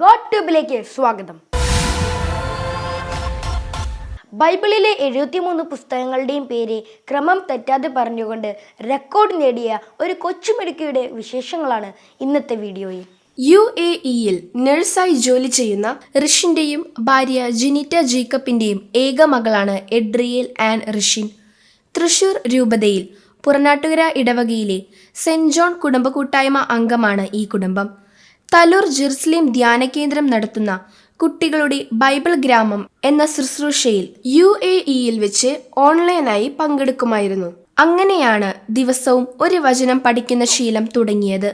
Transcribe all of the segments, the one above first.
God ട്യൂബിലേക്ക് സ്വാഗതം. ബൈബിളിലെ എഴുപത്തിമൂന്ന് പുസ്തകങ്ങളുടെയും പേര് ക്രമം തെറ്റാതെ പറഞ്ഞുകൊണ്ട് റെക്കോർഡ് നേടിയ ഒരു കൊച്ചുമിടുക്കിയുടെ വിശേഷങ്ങളാണ് ഇന്നത്തെ വീഡിയോയിൽ. യു എ ഇയിൽ നഴ്സായി ജോലി ചെയ്യുന്ന റിഷിന്റെയും ഭാര്യ ജിനിറ്റ ജേക്കബിന്റെയും ഏക മകളാണ് എഡ്രിയൽ ആൻഡ് റിഷിൻ തൃശൂർ രൂപതയിൽ പുറനാട്ടുകര ഇടവകയിലെ സെന്റ് ജോൺ കുടുംബ കൂട്ടായ്മ അംഗമാണ് ഈ കുടുംബം. തലൂർ ജെറുസലേം ധ്യാന കേന്ദ്രം നടത്തുന്ന കുട്ടികളുടെ ബൈബിൾ ഗ്രാമം എന്ന ശുശ്രൂഷയിൽ യു എ ഇയിൽ വെച്ച് ഓൺലൈനായി പങ്കെടുക്കുമായിരുന്നു. അങ്ങനെയാണ് ദിവസവും ഒരു വചനം പഠിക്കുന്ന ശീലം തുടങ്ങിയത്.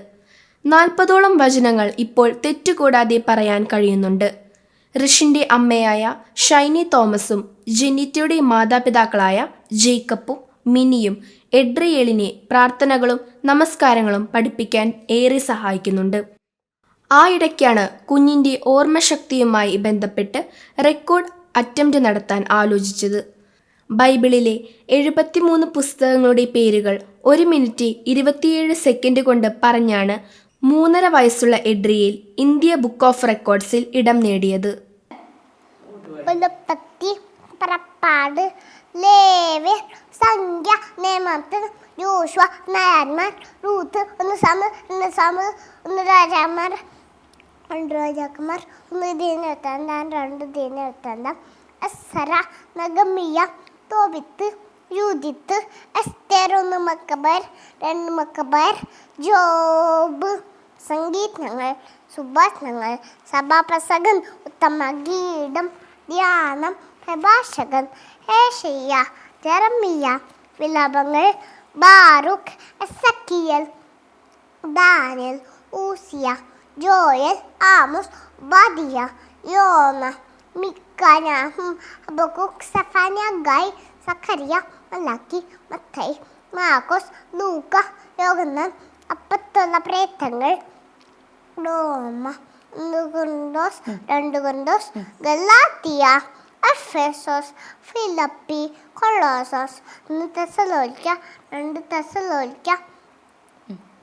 നാൽപ്പതോളം വചനങ്ങൾ ഇപ്പോൾ തെറ്റുകൂടാതെ പറയാൻ കഴിയുന്നുണ്ട്. ഋഷിന്റെ അമ്മയായ ഷൈനി തോമസും ജെന്നിറ്റയുടെ മാതാപിതാക്കളായ ജേക്കബും മിനിയും എഡ്രിയേലിനെ പ്രാർത്ഥനകളും നമസ്കാരങ്ങളും പഠിപ്പിക്കാൻ ഏറെ സഹായിക്കുന്നുണ്ട്. ആ ഇടയ്ക്കാണ് കുഞ്ഞിന്റെ ഓർമ്മശക്തിയുമായി ബന്ധപ്പെട്ട് റെക്കോർഡ് അറ്റംപ്റ്റ് നടത്താൻ ആലോചിച്ചത്. ബൈബിളിലെ എഴുപത്തിമൂന്ന് പുസ്തകങ്ങളുടെ പേരുകൾ ഒരു മിനിറ്റ് ഇരുപത്തിയേഴ് സെക്കൻഡ് കൊണ്ട് പറഞ്ഞാണ് മൂന്നര വയസ്സുള്ള എഡ്രിയിൽ ഇന്ത്യ ബുക്ക് ഓഫ് റെക്കോർഡ്സിൽ ഇടം നേടിയത്. പുറപ്പാട് സംഖ്യ നേമത്ത് ജോഷുവ നായന്മാർ റൂത്ത് ഒന്ന് സമ ഒന്ന് സമ ഒന്ന് രാജാമാർ രാജാക്കന്മാർ ഒന്ന് ദീനത്താന്താൻ രണ്ട് ദീനത്താന്താം അസറ നഗമിയ തോബിത്ത് യൂതിത്ത് എസ്തേർ ഒന്ന് മക്കബർ രണ്ട് മക്കബർ ജോബ് സംഗീതങ്ങൾ സുഭാഷണങ്ങൾ സഭാപ്രസകൻ ഉത്തമ ഗീഡം ധ്യാനം പ്രഭാഷകൻ Isaiah Jeremiah വിലാപങ്ങൾ Baruch Ezekiel Daniel Hosea Joel Amos Obadiah Jonah Micah Nahum Habakkuk Safaniya ഗായ് സഖറിയ മലാക്കി മത്തൈ മാക്കോസ് ലൂക്ക യോഗന്നാൻ അപ്പത്തുള്ള പ്രേത്തങ്ങൾ ഡോമ ഒന്ന് കൊണ്ടോസ് രണ്ട് കൊണ്ടോസ് ഗലാത്തിയ എഫേസോസ് ഫിലപ്പി കൊളോസോസ് ഒന്ന് തെസലോലിക്ക രണ്ട് തെസലോലിക്ക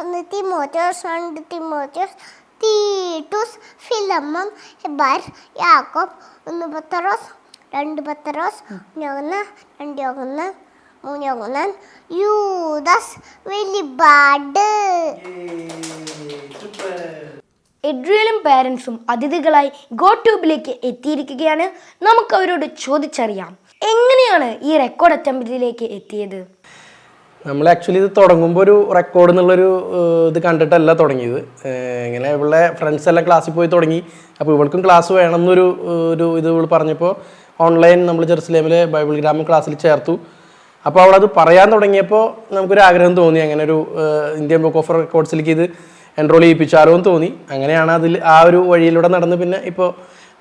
ഒന്ന് തിമോത്തിയോസ് രണ്ട് തിമോത്തിയോസ് തീട്ടൂസ് ഫിലമ്മം ഹെബാർ യാക്കോബ് ഒന്ന് പത്തറോസ് രണ്ട് പത്തറോസ് ഒന്ന് രണ്ട് ഒന്ന് മൂന്ന് ഒന്ന് യൂദസ് വെളിപാട് എഡ്രിയലും പാരൻസും അതിഥികളായി ഗോട്യൂബിലേക്ക് ട്യൂബിലേക്ക് എത്തിയിരിക്കുകയാണ്. നമുക്ക് അവരോട് ചോദിച്ചറിയാം എങ്ങനെയാണ് ഈ റെക്കോർഡ് അറ്റംപ്റ്റിലേക്ക് എത്തിയത്? നമ്മൾ ആക്ച്വലി ഇത് തുടങ്ങുമ്പോൾ ഒരു റെക്കോർഡ് എന്നുള്ളൊരു ഇത് കണ്ടിട്ടല്ല തുടങ്ങിയത്. ഇങ്ങനെ ഇവളുടെ ഫ്രണ്ട്സ് എല്ലാം ക്ലാസ്സിൽ പോയി തുടങ്ങി. അപ്പോൾ ഇവൾക്കും ക്ലാസ് വേണം എന്നൊരു ഒരു ഇത് ഇവൾ പറഞ്ഞപ്പോൾ ഓൺലൈൻ നമ്മൾ ജെറുസലേമിലെ ബൈബിൾ ഗ്രാമം ക്ലാസ്സിൽ ചേർത്തു. അപ്പോൾ അവളത് പറയാൻ തുടങ്ങിയപ്പോൾ നമുക്കൊരു ആഗ്രഹം തോന്നി. അങ്ങനെ ഒരു ഇന്ത്യൻ ബുക്ക് ഓഫ് റെക്കോർഡ്സിലേക്ക് ഇത് എൻറോൾ ചെയ്യിപ്പിച്ചാലോ എന്ന് തോന്നി. അങ്ങനെയാണ് അതിൽ ആ ഒരു വഴിയിലൂടെ നടന്ന് പിന്നെ ഇപ്പോൾ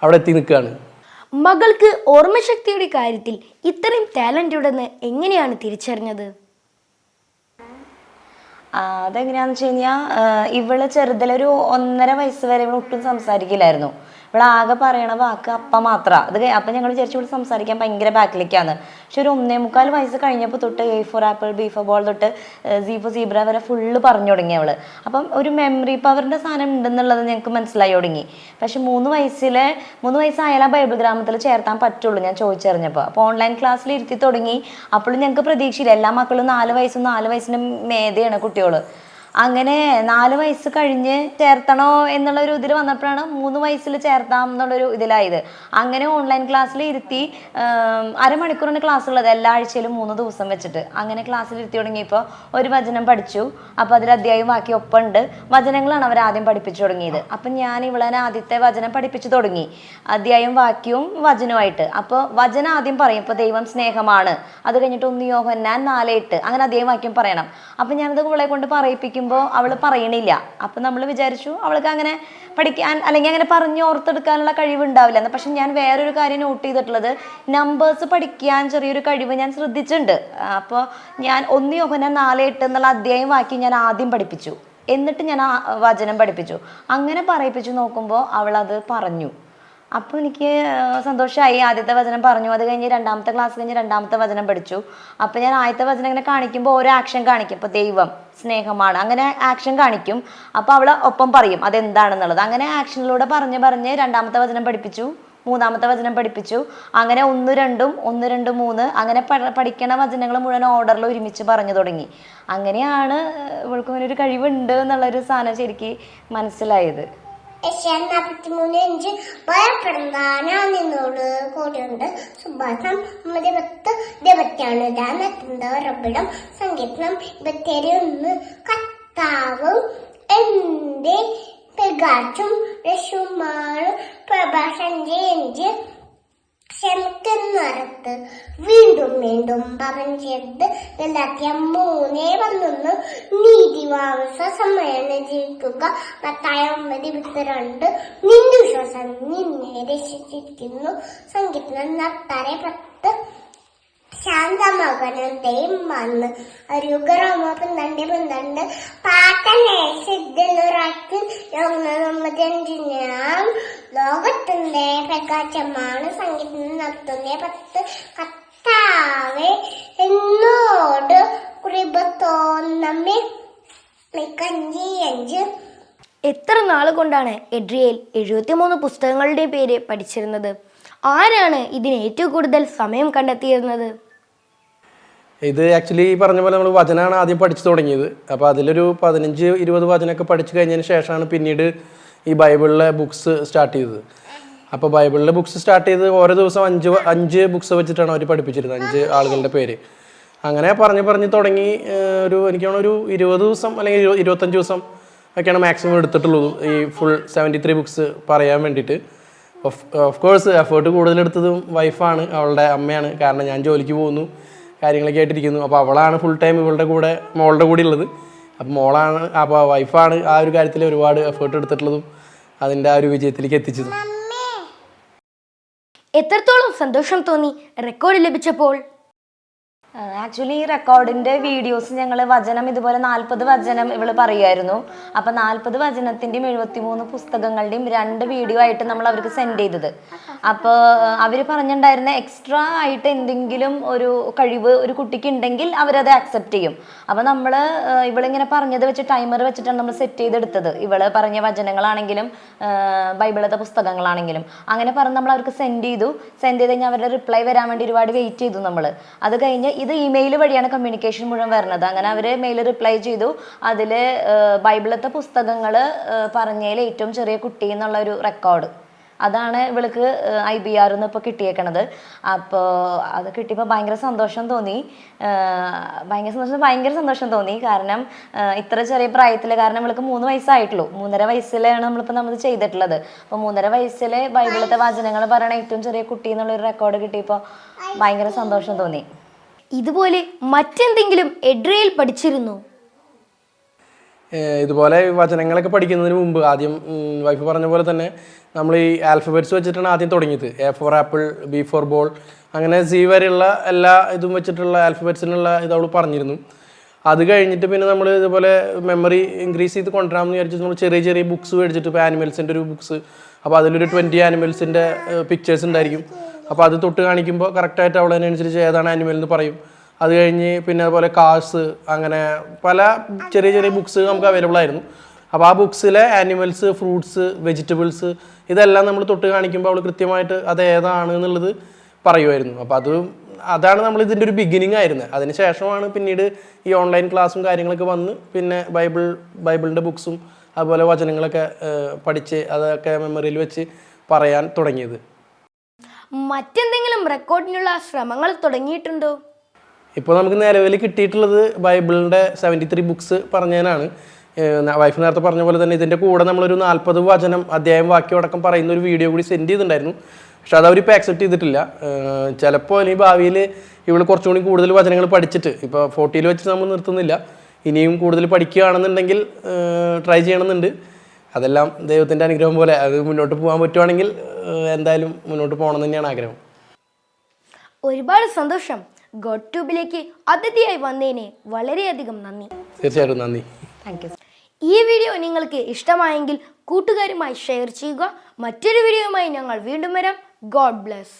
അവിടെ എത്തി നിൽക്കുകയാണ് മകൾക്ക് ഓർമ്മശക്തിയുടെ കാര്യത്തിൽ ഇത്രയും ടാലന്റ് ഉണ്ടെന്ന് എങ്ങനെയാണ് തിരിച്ചറിഞ്ഞത്? ആ, അതെങ്ങനെയാന്ന് വെച്ച് കഴിഞ്ഞാൽ ഇവൾ ചെറുതിലൊരു ഒന്നര വയസ്സ് വരെ ഇവൾ ഒട്ടും സംസാരിക്കില്ലായിരുന്നു. ഇവൾ ആകെ പറയണ വാക്ക് അപ്പ മാത്ര. അത് അപ്പം ഞങ്ങൾ വിചാരിച്ചു ഇവിടെ സംസാരിക്കാൻ ഭയങ്കര ബാക്കിലേക്കാണ് പക്ഷെ ഒരു ഒന്നേ മുക്കാൽ വയസ്സ് കഴിഞ്ഞപ്പോൾ തൊട്ട് A for apple B for ball തൊട്ട് സി ഫോർ സീബ്ര വരെ ഫുള്ള് പറഞ്ഞു തുടങ്ങി അവൾ. അപ്പം ഒരു മെമ്മറി പവറിന്റെ സാധനം ഉണ്ടെന്നുള്ളത് ഞങ്ങൾക്ക് മനസ്സിലായി തുടങ്ങി. പക്ഷെ മൂന്ന് വയസ്സിലെ മൂന്ന് വയസ്സായാലും ബൈബിൾ ഗ്രാമത്തിൽ ചേർത്താൻ പറ്റുള്ളൂ ഞാൻ ചോദിച്ചറിഞ്ഞപ്പോൾ അപ്പോൾ ഓൺലൈൻ ക്ലാസ്സിൽ ഇരുത്തി തുടങ്ങി. അപ്പോഴും ഞങ്ങൾക്ക് പ്രതീക്ഷയില്ല. എല്ലാ മക്കളും നാല് വയസ്സും നാല് വയസ്സിന് മേധയാണ് കുട്ടികൾ അങ്ങനെ നാല് വയസ്സ് കഴിഞ്ഞ് ചേർത്തണോ എന്നുള്ള ഒരു ഇതിൽ വന്നപ്പോഴാണ് മൂന്ന് വയസ്സിൽ ചേർത്താം എന്നുള്ളൊരു ഇതിലായത്. അങ്ങനെ ഓൺലൈൻ ക്ലാസ്സിൽ ഇരുത്തി അരമണിക്കൂറിന് ക്ലാസ് ഉള്ളത് എല്ലാ ആഴ്ചയിലും മൂന്ന് ദിവസം വെച്ചിട്ട്. അങ്ങനെ ക്ലാസ്സിൽ ഇരുത്തി തുടങ്ങിയപ്പോൾ ഒരു വചനം പഠിച്ചു. അപ്പോൾ അതിൽ അധ്യായം ബാക്കി ഒപ്പമുണ്ട്. വചനങ്ങളാണ് അവർ ആദ്യം പഠിപ്പിച്ചു തുടങ്ങിയത്. അപ്പം ഞാൻ ഇവിടെ ആദ്യത്തെ വചനം പഠിപ്പിച്ചു തുടങ്ങി. അധ്യായം വാക്യവും വചനവുമായിട്ട്. അപ്പോൾ വചനം ആദ്യം പറയും ഇപ്പോൾ ദൈവം സ്നേഹമാണ്. അത് കഴിഞ്ഞിട്ട് ഒന്ന് യോഹന്നാൻ നാലേട്ട് അങ്ങനെ അധ്യായം വാക്യം പറയണം. അപ്പം ഞാനത് കൂടെ കൊണ്ട് പറയിപ്പിക്കുമ്പോൾ അവൾ പറയണില്ല. അപ്പം നമ്മൾ വിചാരിച്ചു അവൾക്ക് അങ്ങനെ പഠിക്കാൻ അല്ലെങ്കിൽ അങ്ങനെ പറഞ്ഞ് ഓർത്തെടുക്കാനുള്ള കഴിവുണ്ടാവില്ല. എന്ന് പക്ഷെ ഞാൻ വേറൊരു കാര്യം നോട്ട് ചെയ്തിട്ടുള്ളത്. നമ്പേഴ്സ് പഠിക്കാൻ ചെറിയൊരു കഴിവ് ഞാൻ ശ്രദ്ധിച്ചിട്ടുണ്ട്. അപ്പോൾ ഞാൻ ഒന്ന് യോഹന നാല് എട്ട് എന്നുള്ള അധ്യായം വാക്കി ഞാൻ ആദ്യം പഠിപ്പിച്ചു. എന്നിട്ട് ഞാൻ ആ വചനം പഠിപ്പിച്ചു. അങ്ങനെ പറയിപ്പിച്ചു നോക്കുമ്പോൾ അവളത് പറഞ്ഞു. അപ്പോൾ എനിക്ക് സന്തോഷമായി ആദ്യത്തെ വചനം പറഞ്ഞു. അത് കഴിഞ്ഞ് രണ്ടാമത്തെ ക്ലാസ് കഴിഞ്ഞ് രണ്ടാമത്തെ വചനം പഠിച്ചു. അപ്പോൾ ഞാൻ ആദ്യത്തെ വചനം ഇങ്ങനെ കാണിക്കുമ്പോൾ ഓരോ ആക്ഷൻ കാണിക്കും. ഇപ്പോൾ ദൈവം സ്നേഹമാണ്. അങ്ങനെ ആക്ഷൻ കാണിക്കും. അപ്പോൾ അവളെ ഒപ്പം പറയും അതെന്താണെന്നുള്ളത്. അങ്ങനെ ആക്ഷനിലൂടെ പറഞ്ഞ് പറഞ്ഞ് രണ്ടാമത്തെ വചനം പഠിപ്പിച്ചു. മൂന്നാമത്തെ വചനം പഠിപ്പിച്ചു. അങ്ങനെ ഒന്ന് രണ്ടും ഒന്ന് രണ്ട് മൂന്ന്. അങ്ങനെ പഠ- പഠിക്കണ വചനങ്ങൾ മുഴുവൻ ഓർഡറിൽ ഒരുമിച്ച് പറഞ്ഞു തുടങ്ങി. അങ്ങനെയാണ് ഇവൾക്ക് ഒരു കഴിവുണ്ട് എന്നുള്ളൊരു സാധനം ശരിക്ക് മനസ്സിലായത്. ഏഷ്യാൻ നാൽപ്പത്തിമൂന്ന് ഭയപ്പെടുന്ന ഞാൻ നിന്നോട് കൂടെയുണ്ട്. സുഭാഷം ഇരുപത്ത് ഇരുപത്തിയാണ് ഞാൻ ഉറപ്പിടം സംഗീതം ഇരുപത്തിയേഴ് ഒന്ന്. കത്താവും എന്റെ പ്രകാശം രശുമാണ് പ്രഭാഷന്റെ അഞ്ച്. ക്ഷമിക്കുന്നറത്ത് വീണ്ടും വീണ്ടും പറഞ്ഞത് രണ്ടായിരത്തി മൂന്നേ പതിനൊന്ന് നീതിവാംസ സമ്മേളനം ജീവിക്കുക പത്തായ ഒമ്പത് ഇരുപത്തിരണ്ട്. നിന്നു ശ്വാസം നിന്നെ രക്ഷിച്ചിരിക്കുന്നു. സംഗീതം നത്താരെ പത്ത് ശാന്തമകനന്തയും വന്ന് അരുഗറമ പന്ത്രണ്ട് പന്ത്രണ്ട് പാട്ടനെ സിദ്ധുറാക്കി ഞാൻ. ലോകത്തിന്റെ പ്രകാശമാണ് സംഗീതം നടത്തുന്ന പത്ത് കത്താവെ എന്നോട് കുറിബ തോന്നമ്മേ. അഞ്ച്. എത്ര നാൾ കൊണ്ടാണ് എഡ്രിയൽ എഴുപത്തിമൂന്ന് പുസ്തകങ്ങളുടെ പേര് പഠിച്ചിരുന്നത്? ആരാണ് ഇതിന് ഏറ്റവും കൂടുതൽ സമയം കണ്ടെത്തിയിരുന്നത്? ഇത് ആക്ച്വലി ഈ പറഞ്ഞ പോലെ നമ്മൾ വചനമാണ് ആദ്യം പഠിച്ചു തുടങ്ങിയത്. അപ്പോൾ അതിലൊരു പതിനഞ്ച് ഇരുപത് വചനമൊക്കെ പഠിച്ചു കഴിഞ്ഞതിന് ശേഷമാണ് പിന്നീട് ഈ ബൈബിളിലെ ബുക്സ് സ്റ്റാർട്ട് ചെയ്തത്. അപ്പോൾ ബൈബിളിലെ ബുക്സ് സ്റ്റാർട്ട് ചെയ്ത് ഓരോ ദിവസം അഞ്ച് അഞ്ച് ബുക്സ് വെച്ചിട്ടാണ് അവർ പഠിപ്പിച്ചിരുന്നത് അഞ്ച് ആളുകളുടെ പേര്. അങ്ങനെ പറഞ്ഞ് പറഞ്ഞ് തുടങ്ങി ഒരു എനിക്ക് ഒരു ഇരുപത് ദിവസം അല്ലെങ്കിൽ ഇരു- ഇരുപത്തഞ്ച് ദിവസം ഒക്കെയാണ് മാക്സിമം എടുത്തിട്ടുള്ളത് ഈ ഫുൾ സെവന്റി ത്രീ ബുക്സ് പറയാൻ വേണ്ടിയിട്ട്. ഓഫ് കോഴ്സ് എഫേർട്ട് കൂടുതലെടുത്തതും വൈഫാണ് അവളുടെ അമ്മയാണ്. കാരണം ഞാൻ ജോലിക്ക് പോകുന്നു കാര്യങ്ങളൊക്കെ ആയിട്ടിരിക്കുന്നു. അപ്പോൾ അവളാണ് ഫുൾ ടൈം ഇവളുടെ കൂടെ മോളുടെ കൂടെ ഉള്ളത്. അപ്പോൾ മോളാണ് അപ്പോൾ വൈഫാണ് ആ ഒരു കാര്യത്തിൽ ഒരുപാട് എഫേർട്ട് എടുത്തിട്ടുള്ളതും അതിന്റെ ആ ഒരു വിജയത്തിലേക്ക് എത്തിച്ചതും. എത്രത്തോളം സന്തോഷം തോന്നി റെക്കോർഡ് ലഭിച്ചപ്പോൾ? ആക്ച്വലി ഈ റെക്കോർഡിന്റെ വീഡിയോസ് ഞങ്ങൾ വചനം ഇതുപോലെ നാൽപ്പത് വചനം ഇവൾ പറയുമായിരുന്നു അപ്പൊ നാൽപ്പത് വചനത്തിന്റെയും എഴുപത്തിമൂന്ന് പുസ്തകങ്ങളുടെയും രണ്ട് വീഡിയോ ആയിട്ട് നമ്മൾ അവർക്ക് സെൻഡ് ചെയ്തത്. അപ്പോൾ അവർ പറഞ്ഞിട്ടുണ്ടായിരുന്ന എക്സ്ട്രാ ആയിട്ട് എന്തെങ്കിലും ഒരു കഴിവ് ഒരു കുട്ടിക്ക് ഉണ്ടെങ്കിൽ അവരത് ആക്സെപ്റ്റ് ചെയ്യും. അപ്പോൾ നമ്മൾ ഇവളിങ്ങനെ പറഞ്ഞത് വെച്ച് ടൈമർ വെച്ചിട്ടാണ് നമ്മൾ സെറ്റ് ചെയ്തെടുത്തത്. ഇവൾ പറഞ്ഞ വചനങ്ങളാണെങ്കിലും ബൈബിളത്തെ പുസ്തകങ്ങളാണെങ്കിലും. അങ്ങനെ പറഞ്ഞ് നമ്മൾ അവർക്ക് സെൻഡ് ചെയ്തു. സെൻഡ് ചെയ്ത് കഴിഞ്ഞാൽ അവരുടെ റിപ്ലൈ വരാൻ വേണ്ടി ഒരുപാട് വെയിറ്റ് ചെയ്തു നമ്മൾ അത് കഴിഞ്ഞ് ഇത് ഇമെയിൽ വഴിയാണ് കമ്മ്യൂണിക്കേഷൻ മുഴുവൻ വരുന്നത് അങ്ങനെ അവർ മെയിൽ റിപ്ലൈ ചെയ്തു. അതിൽ ബൈബിളത്തെ പുസ്തകങ്ങൾ പറഞ്ഞതിൽ ഏറ്റവും ചെറിയ കുട്ടി എന്നുള്ള ഒരു റെക്കോർഡ് അതാണ് ഇവൾക്ക് ഐ ബി ആർ എന്ന് ഇപ്പോൾ കിട്ടിയേക്കണത്. അപ്പോൾ അത് കിട്ടിയപ്പോൾ ഭയങ്കര സന്തോഷം തോന്നി. ഭയങ്കര സന്തോഷം ഭയങ്കര സന്തോഷം തോന്നി. കാരണം ഇത്ര ചെറിയ പ്രായത്തിൽ കാരണം ഇവൾക്ക് മൂന്ന് വയസ്സായിട്ടുള്ളൂ. മൂന്നര വയസ്സിലാണ് നമ്മളിപ്പോൾ നമ്മൾ ചെയ്തിട്ടുള്ളത്. അപ്പോൾ മൂന്നര വയസ്സിലെ ബൈബിളത്തെ വചനങ്ങൾ പറയണ ഏറ്റവും ചെറിയ കുട്ടി എന്നുള്ളൊരു റെക്കോർഡ് കിട്ടിയപ്പോൾ ഭയങ്കര സന്തോഷം തോന്നി. ഇതുപോലെ മറ്റെന്തെങ്കിലും എഡ്രയിൽ പഠിച്ചിരുന്നു? ഇതുപോലെ വചനങ്ങളൊക്കെ പഠിക്കുന്നതിന് മുമ്പ് ആദ്യം വൈഫ് പറഞ്ഞ പോലെ തന്നെ നമ്മൾ ഈ ആൽഫബറ്റ്സ് വെച്ചിട്ടാണ് ആദ്യം തുടങ്ങിയത്. A for apple B for ball അങ്ങനെ സി വരെയുള്ള എല്ലാ ഇതും വെച്ചിട്ടുള്ള ആൽഫബറ്റ്സിനുള്ള ഇത് അവൾ പറഞ്ഞിരുന്നു. അത് കഴിഞ്ഞിട്ട് പിന്നെ നമ്മൾ ഇതുപോലെ മെമ്മറി ഇൻക്രീസ് ചെയ്ത് കൊണ്ടുവരാമെന്ന് വിചാരിച്ചിട്ട് നമ്മൾ ചെറിയ ചെറിയ ബുക്സ് മേടിച്ചിട്ട് ഇപ്പോൾ ആനിമൽസിന്റെ ഒരു ബുക്സ് അപ്പോൾ അതിലൊരു ട്വന്റി ആനിമൽസിന്റെ പിക്ചേഴ്സ് ഉണ്ടായിരിക്കും. അപ്പോൾ അത് തൊട്ട് കാണിക്കുമ്പോൾ കറക്റ്റായിട്ട് അവൾ അതിനനുസരിച്ച് ഏതാണ് ആനിമൽ എന്ന് പറയും. അത് കഴിഞ്ഞ് പിന്നെ അതുപോലെ കാഴ്സ് അങ്ങനെ പല ചെറിയ ചെറിയ ബുക്സ് നമുക്ക് അവൈലബിൾ ആയിരുന്നു. അപ്പോൾ ആ ബുക്സിലെ ആനിമൽസ് ഫ്രൂട്ട്സ് വെജിറ്റബിൾസ് ഇതെല്ലാം നമ്മൾ തൊട്ട് കാണിക്കുമ്പോൾ അവൾ കൃത്യമായിട്ട് അത് ഏതാണ് എന്നുള്ളത് പറയുമായിരുന്നു അപ്പോൾ അത് അതാണ് നമ്മൾ ഇതിന്റെ ഒരു ബിഗിനിങ് ആയിരുന്നത് അതിന് ശേഷമാണ് പിന്നീട് ഈ ഓൺലൈൻ ക്ലാസ്സും കാര്യങ്ങളൊക്കെ വന്ന് പിന്നെ ബൈബിൾ ബൈബിളിന്റെ ബുക്സും അതുപോലെ വചനങ്ങളൊക്കെ പഠിച്ച് അതൊക്കെ മെമ്മറിയിൽ വെച്ച് പറയാൻ തുടങ്ങിയത്. മറ്റെന്തെങ്കിലും റെക്കോർഡിനുള്ള ശ്രമങ്ങൾ തുടങ്ങിയിട്ടുണ്ടോ? ഇപ്പോൾ നമുക്ക് നിലവിൽ കിട്ടിയിട്ടുള്ളത് ബൈബിളിന്റെ സെവന്റി ത്രീ ബുക്സ് പറഞ്ഞതിനാണ്. വൈഫ് നേരത്തെ പറഞ്ഞ പോലെ തന്നെ ഇതിന്റെ കൂടെ നമ്മളൊരു നാൽപ്പത് വചനം അധ്യായം വാക്യം അടക്കം പറയുന്ന ഒരു വീഡിയോ കൂടി സെൻഡ് ചെയ്തിട്ടുണ്ടായിരുന്നു. പക്ഷെ അത് അവരിപ്പോൾ ആക്സെപ്റ്റ് ചെയ്തിട്ടില്ല ചിലപ്പോൾ ഇനി ഭാവിയിൽ ഇവൾ കുറച്ചുകൂടി കൂടുതൽ വചനങ്ങൾ പഠിച്ചിട്ട് ഇപ്പോൾ ഫോർട്ടിയിൽ വെച്ച് നമ്മൾ നിർത്തുന്നില്ല. ഇനിയും കൂടുതൽ പഠിക്കുകയാണെന്നുണ്ടെങ്കിൽ ട്രൈ ചെയ്യണമെന്നുണ്ട്. അതെല്ലാം ദൈവത്തിന്റെ അനുഗ്രഹം പോലെ അത് മുന്നോട്ട് പോകാൻ പറ്റുവാണെങ്കിൽ എന്തായാലും മുന്നോട്ട് പോകണം തന്നെയാണ് ആഗ്രഹം. ഒരുപാട് സന്തോഷം. ഗോഡ് ട്യൂബിലേക്ക് അതിഥിയായി വന്നതിന് വളരെയധികം നന്ദി. തീർച്ചയായിട്ടും നന്ദി. താങ്ക് യു ഈ വീഡിയോ നിങ്ങൾക്ക് ഇഷ്ടമായെങ്കിൽ കൂട്ടുകാരുമായി ഷെയർ ചെയ്യുക. മറ്റൊരു വീഡിയോയുമായി ഞങ്ങൾ വീണ്ടും വരാം. God bless.